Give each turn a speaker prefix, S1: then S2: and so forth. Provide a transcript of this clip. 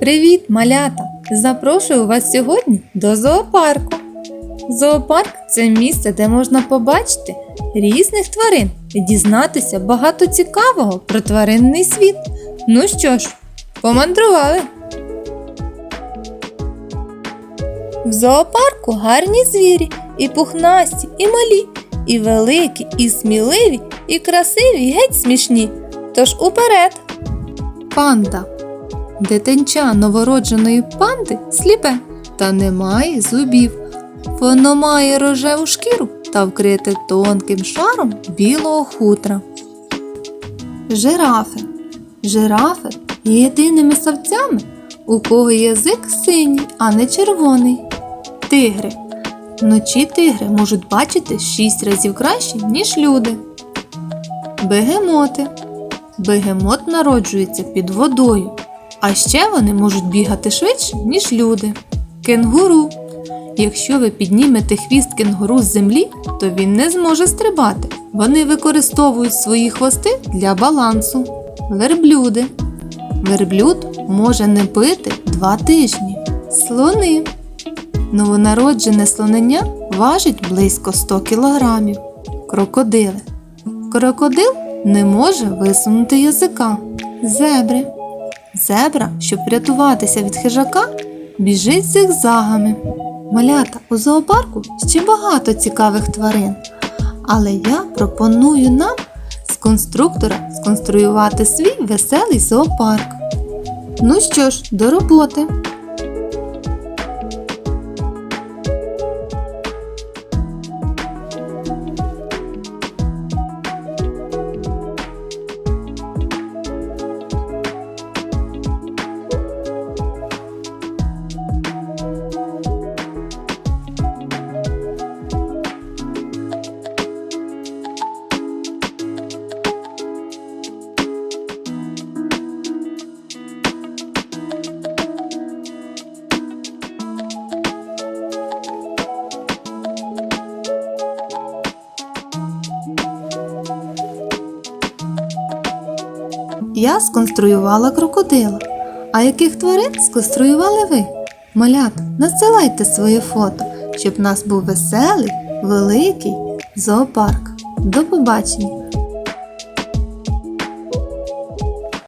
S1: Привіт, малята! Запрошую вас сьогодні до зоопарку. Зоопарк це місце, де можна побачити різних тварин і дізнатися багато цікавого про тваринний світ. Ну що ж, помандрували. В зоопарку гарні звірі, і пухнасті, і малі, і великі, і сміливі, і красиві, і геть смішні. Тож уперед. Панда. Дитинча новородженої панди сліпе та не має зубів. Воно має рожеву шкіру та вкрите тонким шаром білого хутра. Жирафи. Жирафи є єдиними савцями, у кого язик синій, а не червоний. Тигри. Вночі тигри можуть бачити 6 разів краще, ніж люди. Бегемоти. Бегемот народжується під водою, а ще вони можуть бігати швидше, ніж люди. Кенгуру. Якщо ви піднімете хвіст кенгуру з землі, то він не зможе стрибати. Вони використовують свої хвости для балансу. Верблюди. Верблюд може не пити два тижні. Слони. Новонароджене слонення важить близько 100 кілограмів. Крокодили. Крокодил не може висунути язика. Зебри. Зебра, щоб врятуватися від хижака, біжить зигзагами. Малята у зоопарку ще багато цікавих тварин. Але я пропоную нам з конструктора сконструювати свій веселий зоопарк. Ну що ж, до роботи. Я сконструювала крокодила. А яких тварин сконструювали ви? Малят, надсилайте своє фото, щоб в нас був веселий, великий зоопарк. До побачення!